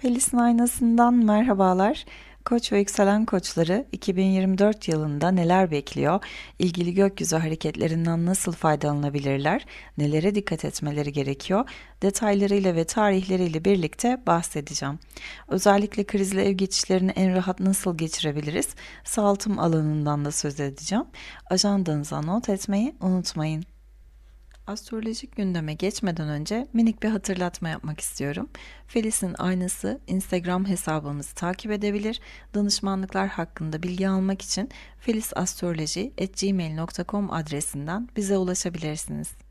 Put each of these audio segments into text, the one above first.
Felis'in aynasından merhabalar. Koç ve yükselen koçları 2024 yılında neler bekliyor? İlgili gökyüzü hareketlerinden nasıl faydalanabilirler? Nelere dikkat etmeleri gerekiyor? Detaylarıyla ve tarihleriyle birlikte bahsedeceğim. Özellikle krizli ev geçişlerini en rahat nasıl geçirebiliriz? Sağaltım alanından da söz edeceğim. Ajandanıza not etmeyi unutmayın. Astrolojik gündeme geçmeden önce minik bir hatırlatma yapmak istiyorum. Felis'in aynası Instagram hesabımızı takip edebilir. Danışmanlıklar hakkında bilgi almak için felisastroloji.gmail.com adresinden bize ulaşabilirsiniz.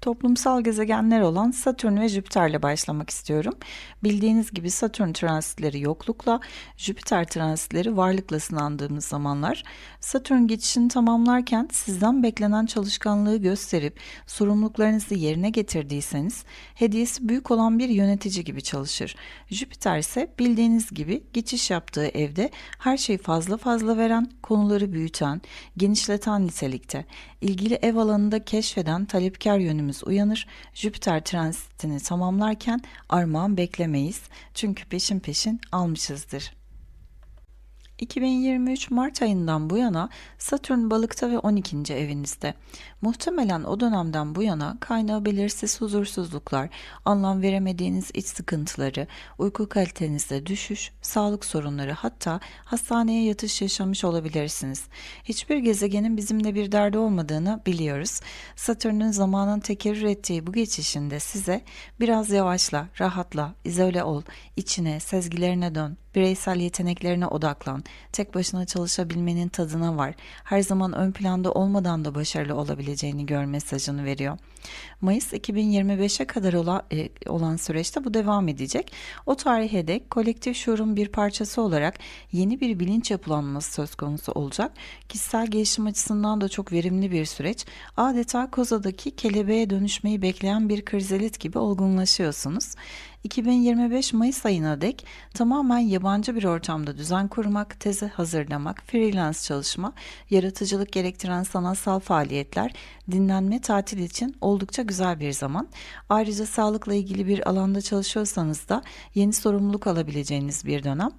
Toplumsal gezegenler olan Satürn ve Jüpiter'le başlamak istiyorum. Bildiğiniz gibi Satürn transitleri yoklukla, Jüpiter transitleri varlıkla sınandığımız zamanlar. Satürn geçişini tamamlarken sizden beklenen çalışkanlığı gösterip sorumluluklarınızı yerine getirdiyseniz hediyesi büyük olan bir yönetici gibi çalışır. Jüpiter ise bildiğiniz gibi geçiş yaptığı evde her şeyi fazla fazla veren, konuları büyüten, genişleten nitelikte. İlgili ev alanında keşfeden talepkar yönümüz uyanır. Jüpiter transitini tamamlarken armağan beklemeyiz. Çünkü peşin peşin almışızdır. 2023 Mart ayından bu yana Satürn balıkta ve 12. evinizde. Muhtemelen o dönemden bu yana kaynağı belirsiz huzursuzluklar, anlam veremediğiniz iç sıkıntıları, uyku kalitenizde düşüş, sağlık sorunları hatta hastaneye yatış yaşamış olabilirsiniz. Hiçbir gezegenin bizimle bir derdi olmadığını biliyoruz. Satürn'ün zamanın tekerrür ettiği bu geçişinde size biraz yavaşla, rahatla, izole ol, içine, sezgilerine dön, bireysel yeteneklerine odaklan, tek başına çalışabilmenin tadına var. Her zaman ön planda olmadan da başarılı olabileceğini gör mesajını veriyor. Mayıs 2025'e kadar olan, e, olan süreçte bu devam edecek. O tarihe dek kolektif şuurun bir parçası olarak yeni bir bilinç yapılanması söz konusu olacak. Kişisel gelişim açısından da çok verimli bir süreç. Adeta kozadaki kelebeğe dönüşmeyi bekleyen bir krizelit gibi olgunlaşıyorsunuz. 2025 Mayıs ayına dek tamamen yabancı bir ortamda düzen kurmak, tezi hazırlamak, freelance çalışma, yaratıcılık gerektiren sanatsal faaliyetler, dinlenme, tatil için oldukça güzel bir zaman. Ayrıca sağlıkla ilgili bir alanda çalışıyorsanız da yeni sorumluluk alabileceğiniz bir dönem.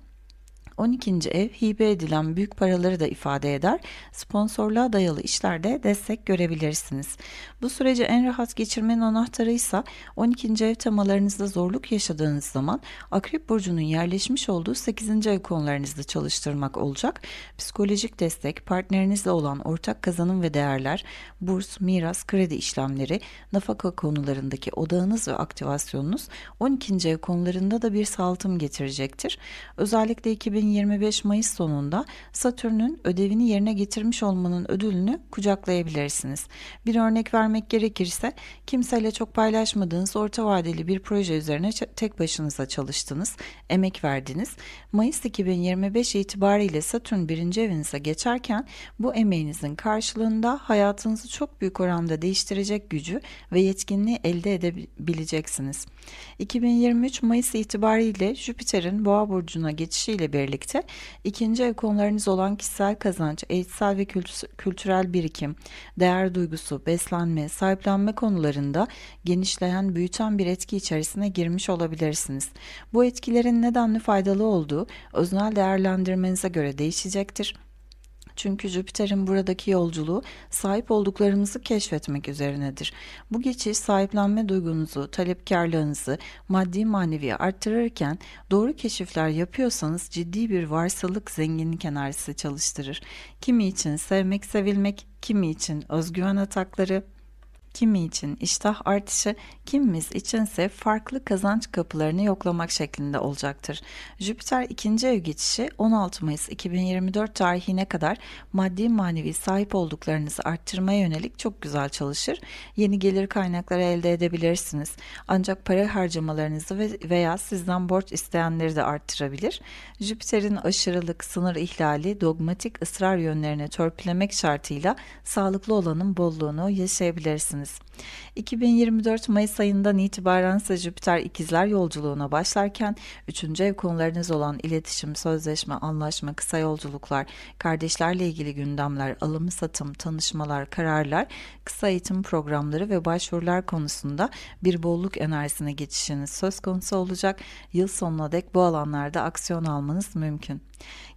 12. ev hibe edilen büyük paraları da ifade eder. Sponsorluğa dayalı işlerde destek görebilirsiniz. Bu süreci en rahat geçirmenin anahtarı ise 12. ev temalarınızda zorluk yaşadığınız zaman Akrep Burcu'nun yerleşmiş olduğu 8. ev konularınızda çalıştırmak olacak. Psikolojik destek, partnerinizle olan ortak kazanım ve değerler, burs, miras, kredi işlemleri, nafaka konularındaki odağınız ve aktivasyonunuz 12. ev konularında da bir saltım getirecektir. Özellikle 2020 2025 Mayıs sonunda Satürn'ün ödevini yerine getirmiş olmanın ödülünü kucaklayabilirsiniz. Bir örnek vermek gerekirse kimseyle çok paylaşmadığınız orta vadeli bir proje üzerine tek başınıza çalıştınız, emek verdiniz. Mayıs 2025 itibariyle Satürn birinci evinize geçerken bu emeğinizin karşılığında hayatınızı çok büyük oranda değiştirecek gücü ve yetkinliği elde edebileceksiniz. 2023 Mayıs itibariyle Jüpiter'in Boğa burcuna geçişiyle birlikte birlikte ikinci ev konularınız olan kişisel kazanç, eğitsel ve kültürel birikim, değer duygusu, beslenme, sahiplenme konularında genişleyen, büyüten bir etki içerisine girmiş olabilirsiniz. Bu etkilerin nedenli faydalı olduğu öznel değerlendirmenize göre değişecektir. Çünkü Jüpiter'in buradaki yolculuğu sahip olduklarımızı keşfetmek üzerinedir. Bu geçiş sahiplenme duygunuzu, talepkarlığınızı maddi manevi arttırırken doğru keşifler yapıyorsanız ciddi bir varsılık zenginlik enerjisi çalıştırır. Kimi için sevmek, sevilmek, kimi için özgüven atakları, Kimi için iştah artışı, kimimiz içinse farklı kazanç kapılarını yoklamak şeklinde olacaktır. Jüpiter ikinci ev geçişi 16 Mayıs 2024 tarihine kadar maddi manevi sahip olduklarınızı arttırmaya yönelik çok güzel çalışır. Yeni gelir kaynakları elde edebilirsiniz. Ancak para harcamalarınızı veya sizden borç isteyenleri de arttırabilir. Jüpiter'in aşırılık, sınır ihlali, dogmatik ısrar yönlerine törpülemek şartıyla sağlıklı olanın bolluğunu yaşayabilirsiniz yapabilirsiniz. 2024 Mayıs ayından itibaren ise Jüpiter ikizler yolculuğuna başlarken 3. ev konularınız olan iletişim, sözleşme, anlaşma, kısa yolculuklar, kardeşlerle ilgili gündemler, alım satım, tanışmalar, kararlar, kısa eğitim programları ve başvurular konusunda bir bolluk enerjisine geçişiniz söz konusu olacak. Yıl sonuna dek bu alanlarda aksiyon almanız mümkün.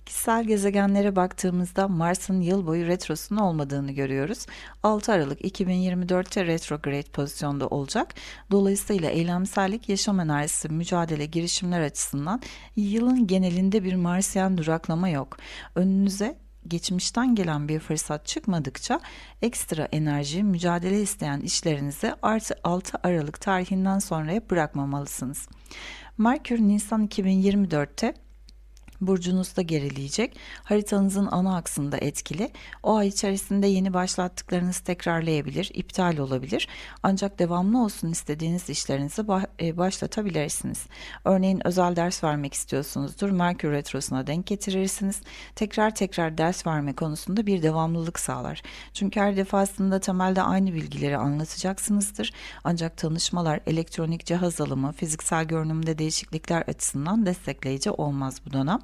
Kişisel gezegenlere baktığımızda Mars'ın yıl boyu retrosunun olmadığını görüyoruz. 6 Aralık 2024'te retrograde pozisyonda olacak. Dolayısıyla eylemsellik, yaşam enerjisi, mücadele, girişimler açısından yılın genelinde bir Marsyen duraklama yok. Önünüze geçmişten gelen bir fırsat çıkmadıkça ekstra enerji, mücadele isteyen işlerinizi artı 6 Aralık tarihinden sonraya bırakmamalısınız. Merkür Nisan 2024'te burcunuzda gerileyecek. Haritanızın ana aksında etkili. O ay içerisinde yeni başlattıklarınız tekrarlayabilir, iptal olabilir. Ancak devamlı olsun istediğiniz işlerinizi e, başlatabilirsiniz. Örneğin özel ders vermek istiyorsunuzdur. Merkür Retrosu'na denk getirirsiniz. Tekrar tekrar ders verme konusunda bir devamlılık sağlar. Çünkü her defasında temelde aynı bilgileri anlatacaksınızdır. Ancak tanışmalar, elektronik cihaz alımı, fiziksel görünümde değişiklikler açısından destekleyici olmaz bu dönem.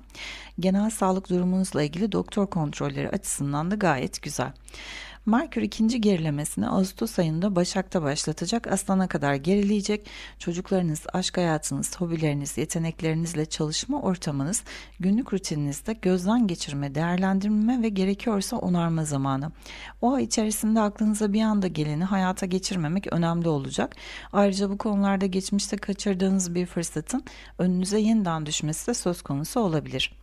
Genel sağlık durumunuzla ilgili doktor kontrolleri açısından da gayet güzel. Merkür ikinci gerilemesini Ağustos ayında Başak'ta başlatacak. Aslan'a kadar gerileyecek. Çocuklarınız, aşk hayatınız, hobileriniz, yeteneklerinizle çalışma ortamınız, günlük rutininizde gözden geçirme, değerlendirme ve gerekiyorsa onarma zamanı. O ay içerisinde aklınıza bir anda geleni hayata geçirmemek önemli olacak. Ayrıca bu konularda geçmişte kaçırdığınız bir fırsatın önünüze yeniden düşmesi de söz konusu olabilir.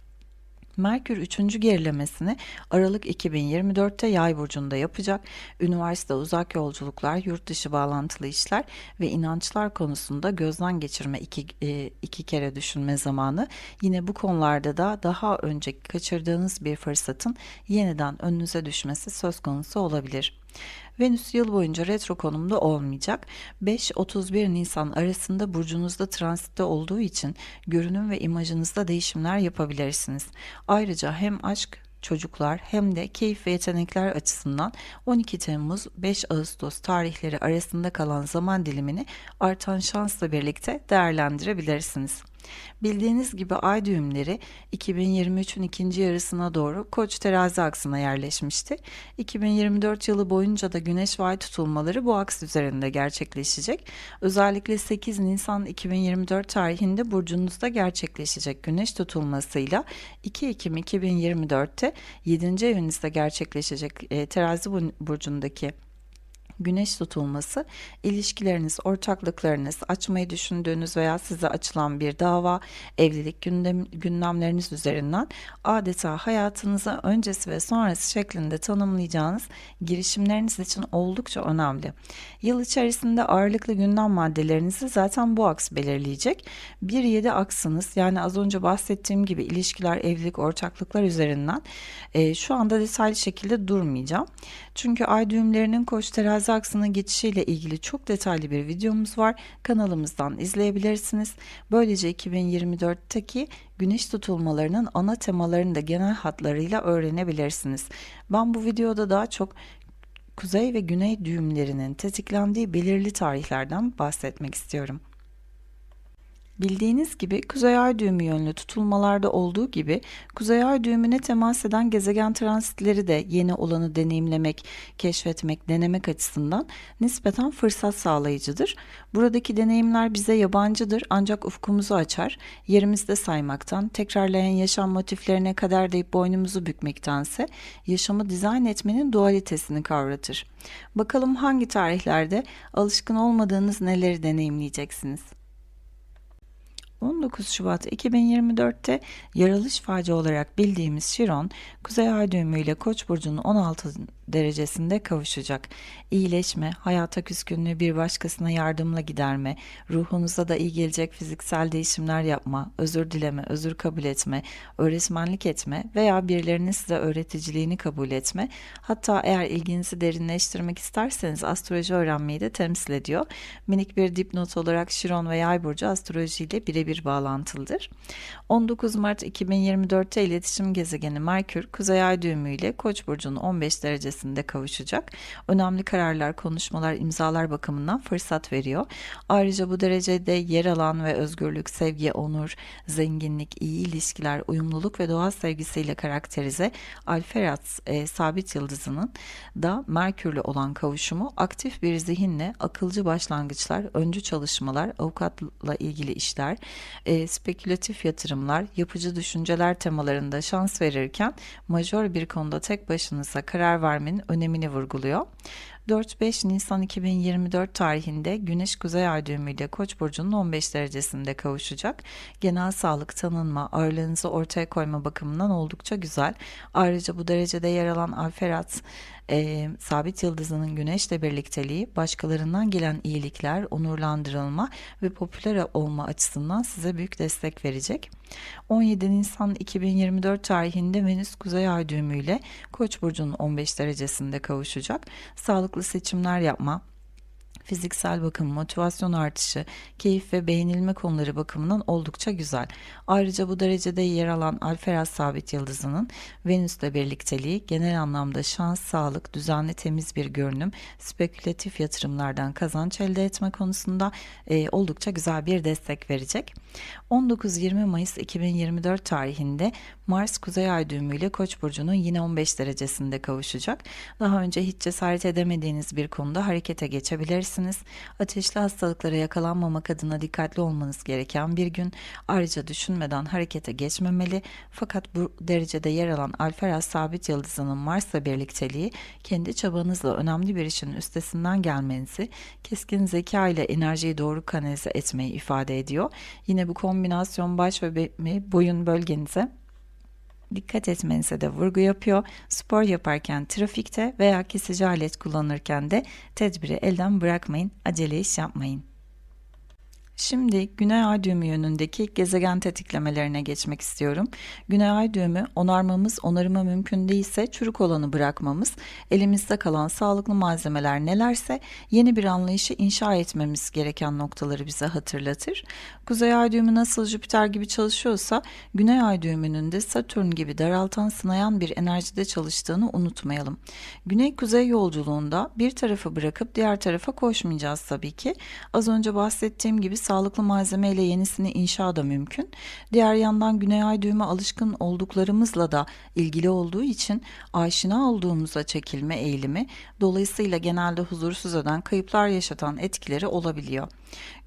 Merkür 3. gerilemesini Aralık 2024'te Yay burcunda yapacak. Üniversite, uzak yolculuklar, yurt dışı bağlantılı işler ve inançlar konusunda gözden geçirme iki, e, iki kere düşünme zamanı. Yine bu konularda da daha önce kaçırdığınız bir fırsatın yeniden önünüze düşmesi söz konusu olabilir. Venüs yıl boyunca retro konumda olmayacak. 5-31 Nisan arasında burcunuzda transitte olduğu için görünüm ve imajınızda değişimler yapabilirsiniz. Ayrıca hem aşk çocuklar hem de keyif ve yetenekler açısından 12 Temmuz 5 Ağustos tarihleri arasında kalan zaman dilimini artan şansla birlikte değerlendirebilirsiniz. Bildiğiniz gibi ay düğümleri 2023'ün ikinci yarısına doğru Koç terazi aksına yerleşmişti. 2024 yılı boyunca da güneş ve ay tutulmaları bu aks üzerinde gerçekleşecek. Özellikle 8 Nisan 2024 tarihinde burcunuzda gerçekleşecek güneş tutulmasıyla 2 Ekim 2024'te 7. evinizde gerçekleşecek e, terazi burcundaki güneş tutulması ilişkileriniz, ortaklıklarınız, açmayı düşündüğünüz veya size açılan bir dava, evlilik gündem, gündemleriniz üzerinden adeta hayatınıza öncesi ve sonrası şeklinde tanımlayacağınız girişimleriniz için oldukça önemli. Yıl içerisinde ağırlıklı gündem maddelerinizi zaten bu aks belirleyecek. 1-7 aksınız yani az önce bahsettiğim gibi ilişkiler, evlilik, ortaklıklar üzerinden e, şu anda detaylı şekilde durmayacağım. Çünkü ay düğümlerinin koç terazi aksına geçişiyle ilgili çok detaylı bir videomuz var. Kanalımızdan izleyebilirsiniz. Böylece 2024'teki güneş tutulmalarının ana temalarını da genel hatlarıyla öğrenebilirsiniz. Ben bu videoda daha çok kuzey ve güney düğümlerinin tetiklendiği belirli tarihlerden bahsetmek istiyorum. Bildiğiniz gibi kuzey ay düğümü yönlü tutulmalarda olduğu gibi kuzey ay düğümüne temas eden gezegen transitleri de yeni olanı deneyimlemek, keşfetmek, denemek açısından nispeten fırsat sağlayıcıdır. Buradaki deneyimler bize yabancıdır ancak ufkumuzu açar, yerimizde saymaktan, tekrarlayan yaşam motiflerine kadar deyip boynumuzu bükmektense yaşamı dizayn etmenin dualitesini kavratır. Bakalım hangi tarihlerde alışkın olmadığınız neleri deneyimleyeceksiniz? 19 Şubat 2024'te yaralış faci olarak bildiğimiz Şiron, Kuzey Ay düğümü ile Koç burcunun 16 derecesinde kavuşacak. İyileşme, hayata küskünlüğü bir başkasına yardımla giderme, ruhunuza da iyi gelecek fiziksel değişimler yapma, özür dileme, özür kabul etme, öğretmenlik etme veya birilerinin size öğreticiliğini kabul etme. Hatta eğer ilginizi derinleştirmek isterseniz astroloji öğrenmeyi de temsil ediyor. Minik bir dipnot olarak Şiron ve Yay burcu astrolojiyle birebir birebir bağlantılıdır. 19 Mart 2024'te iletişim gezegeni Merkür Kuzey Ay düğümü ile Koç burcunun 15 derecesinde kavuşacak. Önemli kararlar, konuşmalar, imzalar bakımından fırsat veriyor. Ayrıca bu derecede yer alan ve özgürlük, sevgi, onur, zenginlik, iyi ilişkiler, uyumluluk ve doğa sevgisiyle karakterize Alferat e, sabit yıldızının da Merkürle olan kavuşumu aktif bir zihinle akılcı başlangıçlar, öncü çalışmalar, avukatla ilgili işler, e, spekülatif yatırımlar, yapıcı düşünceler temalarında şans verirken majör bir konuda tek başınıza karar vermenin önemini vurguluyor. 4-5 Nisan 2024 tarihinde Güneş Kuzey Ay düğümüyle Koç burcunun 15 derecesinde kavuşacak. Genel sağlık, tanınma, ağırlığınızı ortaya koyma bakımından oldukça güzel. Ayrıca bu derecede yer alan Alferat e, sabit yıldızının güneşle birlikteliği başkalarından gelen iyilikler, onurlandırılma ve popüler olma açısından size büyük destek verecek. 17 Nisan 2024 tarihinde Venüs Kuzey Ay düğümüyle Koç burcunun 15 derecesinde kavuşacak. Sağlıklı seçimler yapma, fiziksel bakım, motivasyon artışı, keyif ve beğenilme konuları bakımından oldukça güzel. Ayrıca bu derecede yer alan Alferaz sabit yıldızının Venüs'le birlikteliği genel anlamda şans, sağlık, düzenli temiz bir görünüm, spekülatif yatırımlardan kazanç elde etme konusunda e, oldukça güzel bir destek verecek. 19-20 Mayıs 2024 tarihinde Mars Kuzey Ay düğümüyle Koç burcunun yine 15 derecesinde kavuşacak. Daha önce hiç cesaret edemediğiniz bir konuda harekete geçebilirsiniz. Ateşli hastalıklara yakalanmamak adına dikkatli olmanız gereken bir gün. Ayrıca düşünmeden harekete geçmemeli. Fakat bu derecede yer alan Alferaz sabit yıldızının Mars'la birlikteliği kendi çabanızla önemli bir işin üstesinden gelmenizi, keskin zeka ile enerjiyi doğru kanalize etmeyi ifade ediyor. Yine bu kombinasyon baş ve boyun bölgenize dikkat etmenize de vurgu yapıyor. Spor yaparken, trafikte veya kesici alet kullanırken de tedbiri elden bırakmayın, acele iş yapmayın. Şimdi Güney Ay düğümü yönündeki gezegen tetiklemelerine geçmek istiyorum. Güney Ay düğümü onarmamız, onarımı mümkün değilse çürük olanı bırakmamız, elimizde kalan sağlıklı malzemeler nelerse yeni bir anlayışı inşa etmemiz gereken noktaları bize hatırlatır. Kuzey Ay düğümü nasıl Jüpiter gibi çalışıyorsa Güney Ay düğümünün de Satürn gibi daraltan sınayan bir enerjide çalıştığını unutmayalım. Güney-kuzey yolculuğunda bir tarafı bırakıp diğer tarafa koşmayacağız tabii ki. Az önce bahsettiğim gibi sağlıklı malzeme ile yenisini inşa da mümkün. Diğer yandan Güney Ay düğümü alışkın olduklarımızla da ilgili olduğu için aşina olduğumuza çekilme eğilimi dolayısıyla genelde huzursuz eden kayıplar yaşatan etkileri olabiliyor.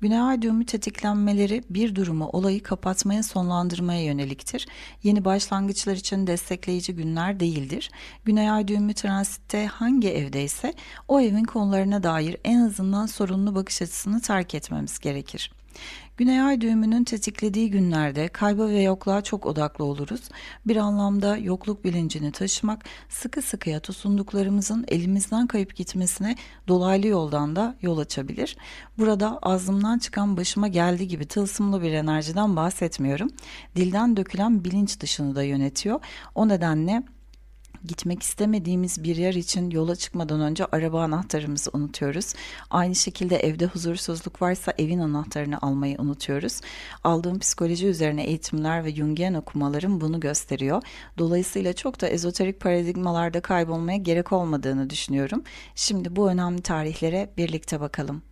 Güney Ay düğümü tetiklenmeleri bir durumu olayı kapatmaya sonlandırmaya yöneliktir. Yeni başlangıçlar için destekleyici günler değildir. Güney Ay düğümü transitte hangi evdeyse o evin konularına dair en azından sorunlu bakış açısını terk etmemiz gerekir. Güney ay düğümünün tetiklediği günlerde kayba ve yokluğa çok odaklı oluruz. Bir anlamda yokluk bilincini taşımak sıkı sıkıya tutunduklarımızın elimizden kayıp gitmesine dolaylı yoldan da yol açabilir. Burada ağzımdan çıkan başıma geldi gibi tılsımlı bir enerjiden bahsetmiyorum. Dilden dökülen bilinç dışını da yönetiyor. O nedenle Gitmek istemediğimiz bir yer için yola çıkmadan önce araba anahtarımızı unutuyoruz. Aynı şekilde evde huzursuzluk varsa evin anahtarını almayı unutuyoruz. Aldığım psikoloji üzerine eğitimler ve Jungian okumalarım bunu gösteriyor. Dolayısıyla çok da ezoterik paradigmalarda kaybolmaya gerek olmadığını düşünüyorum. Şimdi bu önemli tarihlere birlikte bakalım.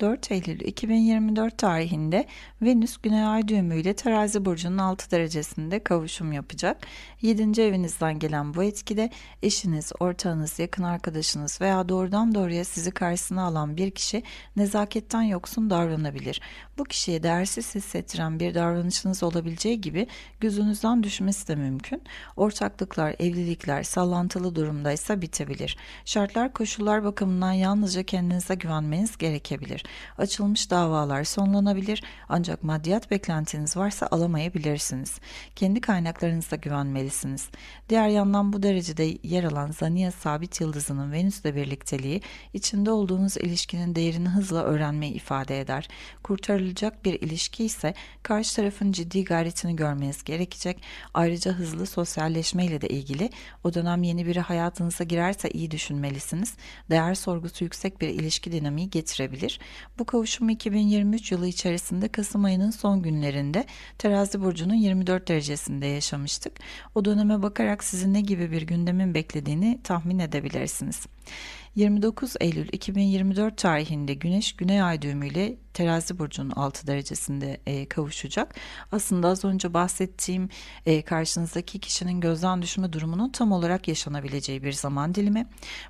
4 Eylül 2024 tarihinde Venüs Güney Ay düğümü ile Terazi burcunun 6 derecesinde kavuşum yapacak. 7. evinizden gelen bu etkide eşiniz, ortağınız, yakın arkadaşınız veya doğrudan doğruya sizi karşısına alan bir kişi nezaketten yoksun davranabilir. Bu kişiye değersiz hissettiren bir davranışınız olabileceği gibi gözünüzden düşmesi de mümkün. Ortaklıklar, evlilikler sallantılı durumdaysa bitebilir. Şartlar, koşullar bakımından yalnızca kendinize güvenmeniz gerekebilir. Açılmış davalar sonlanabilir ancak maddiyat beklentiniz varsa alamayabilirsiniz. Kendi kaynaklarınıza güvenmelisiniz. Diğer yandan bu derecede yer alan Zaniye sabit yıldızının Venüs'le birlikteliği içinde olduğunuz ilişkinin değerini hızla öğrenmeyi ifade eder. Kurtarılacak bir ilişki ise karşı tarafın ciddi gayretini görmeniz gerekecek. Ayrıca hızlı sosyalleşme ile de ilgili o dönem yeni biri hayatınıza girerse iyi düşünmelisiniz. Değer sorgusu yüksek bir ilişki dinamiği getirebilir. Bu kavuşum 2023 yılı içerisinde Kasım ayının son günlerinde Terazi burcunun 24 derecesinde yaşamıştık. O döneme bakarak sizin ne gibi bir gündemin beklediğini tahmin edebilirsiniz. 29 Eylül 2024 tarihinde Güneş Güney Ay düğümüyle Terazi burcunun 6 derecesinde e, kavuşacak. Aslında az önce bahsettiğim e, karşınızdaki kişinin gözden düşme durumunun tam olarak yaşanabileceği bir zaman dilimi.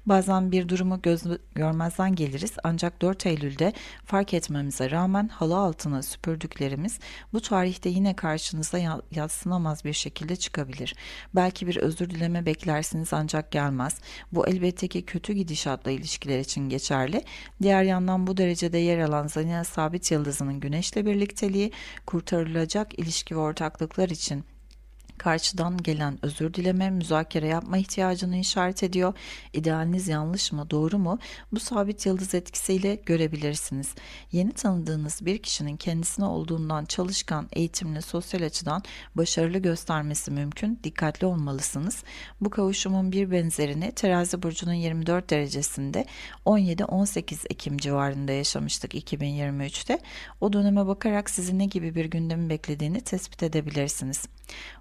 Bazen bir durumu göz görmezden geliriz ancak 4 Eylül'de fark etmemize rağmen halı altına süpürdüklerimiz bu tarihte yine karşınıza yatsınamaz bir şekilde çıkabilir. Belki bir özür dileme beklersiniz ancak gelmez. Bu elbette ki kötü gidişatla ilişkiler için geçerli. Diğer yandan bu derecede yer alan Zanya sabit yıldızının güneşle birlikteliği kurtarılacak ilişki ve ortaklıklar için karşıdan gelen özür dileme, müzakere yapma ihtiyacını işaret ediyor. İdealiniz yanlış mı, doğru mu? Bu sabit yıldız etkisiyle görebilirsiniz. Yeni tanıdığınız bir kişinin kendisine olduğundan çalışkan, eğitimli, sosyal açıdan başarılı göstermesi mümkün. Dikkatli olmalısınız. Bu kavuşumun bir benzerini Terazi burcunun 24 derecesinde 17-18 Ekim civarında yaşamıştık 2023'te. O döneme bakarak sizin ne gibi bir gündemi beklediğini tespit edebilirsiniz.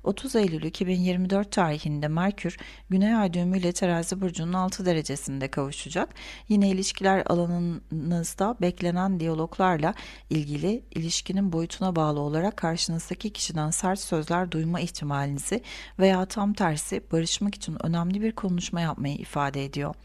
30 Eylül 2024 tarihinde Merkür, Güney Ay düğümüyle Terazi burcunun 6 derecesinde kavuşacak. Yine ilişkiler alanınızda beklenen diyaloglarla ilgili ilişkinin boyutuna bağlı olarak karşınızdaki kişiden sert sözler duyma ihtimalinizi veya tam tersi barışmak için önemli bir konuşma yapmayı ifade ediyor.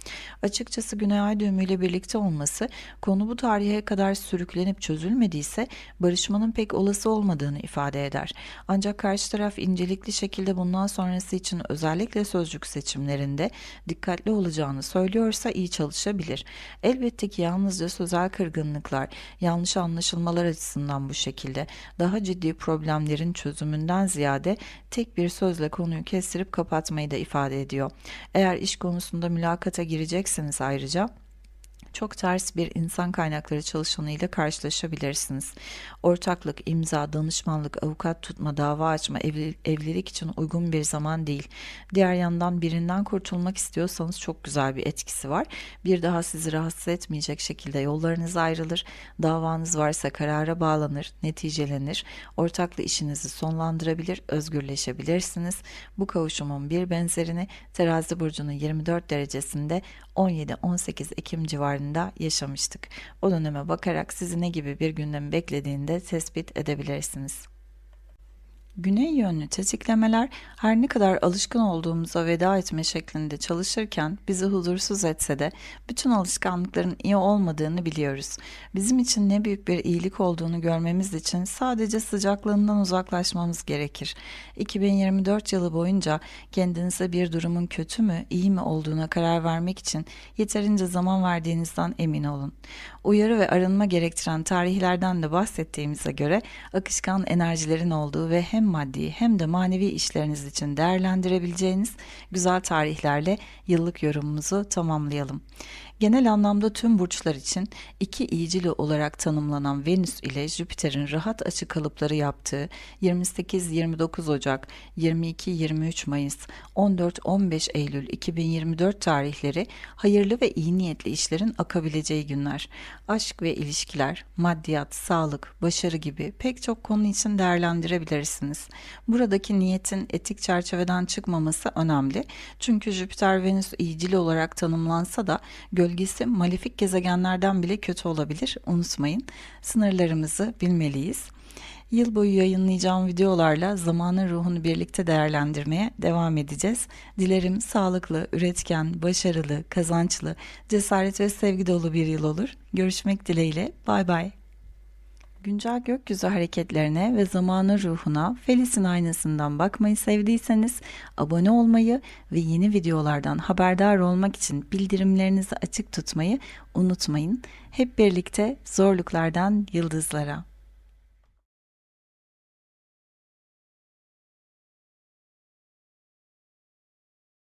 Açıkçası Güney Ay düğümüyle birlikte olması konu bu tarihe kadar sürüklenip çözülmediyse barışmanın pek olası olmadığını ifade eder. Ancak karşı taraf taraf incelikli şekilde bundan sonrası için özellikle sözcük seçimlerinde dikkatli olacağını söylüyorsa iyi çalışabilir. Elbette ki yalnızca sözel kırgınlıklar, yanlış anlaşılmalar açısından bu şekilde daha ciddi problemlerin çözümünden ziyade tek bir sözle konuyu kestirip kapatmayı da ifade ediyor. Eğer iş konusunda mülakata girecekseniz ayrıca çok ters bir insan kaynakları çalışanıyla karşılaşabilirsiniz. Ortaklık, imza, danışmanlık, avukat tutma, dava açma, evli, evlilik için uygun bir zaman değil. Diğer yandan birinden kurtulmak istiyorsanız çok güzel bir etkisi var. Bir daha sizi rahatsız etmeyecek şekilde yollarınız ayrılır. Davanız varsa karara bağlanır, neticelenir. Ortaklı işinizi sonlandırabilir, özgürleşebilirsiniz. Bu kavuşumun bir benzerini Terazi burcunun 24 derecesinde 17-18 Ekim civarında yaşamıştık. O döneme bakarak sizi ne gibi bir gündem beklediğinde tespit edebilirsiniz. Güney yönlü tetiklemeler her ne kadar alışkın olduğumuza veda etme şeklinde çalışırken bizi huzursuz etse de bütün alışkanlıkların iyi olmadığını biliyoruz. Bizim için ne büyük bir iyilik olduğunu görmemiz için sadece sıcaklığından uzaklaşmamız gerekir. 2024 yılı boyunca kendinize bir durumun kötü mü, iyi mi olduğuna karar vermek için yeterince zaman verdiğinizden emin olun. Uyarı ve arınma gerektiren tarihlerden de bahsettiğimize göre akışkan enerjilerin olduğu ve hem hem maddi hem de manevi işleriniz için değerlendirebileceğiniz güzel tarihlerle yıllık yorumumuzu tamamlayalım. Genel anlamda tüm burçlar için iki iyicili olarak tanımlanan Venüs ile Jüpiter'in rahat açı kalıpları yaptığı 28-29 Ocak, 22-23 Mayıs, 14-15 Eylül 2024 tarihleri hayırlı ve iyi niyetli işlerin akabileceği günler. Aşk ve ilişkiler, maddiyat, sağlık, başarı gibi pek çok konu için değerlendirebilirsiniz. Buradaki niyetin etik çerçeveden çıkmaması önemli. Çünkü Jüpiter-Venüs iyicili olarak tanımlansa da gölgesi malefik gezegenlerden bile kötü olabilir. Unutmayın. Sınırlarımızı bilmeliyiz. Yıl boyu yayınlayacağım videolarla zamanın ruhunu birlikte değerlendirmeye devam edeceğiz. Dilerim sağlıklı, üretken, başarılı, kazançlı, cesaret ve sevgi dolu bir yıl olur. Görüşmek dileğiyle. Bay bay. Güncel gökyüzü hareketlerine ve zamanın ruhuna Felis'in aynasından bakmayı sevdiyseniz abone olmayı ve yeni videolardan haberdar olmak için bildirimlerinizi açık tutmayı unutmayın. Hep birlikte zorluklardan yıldızlara.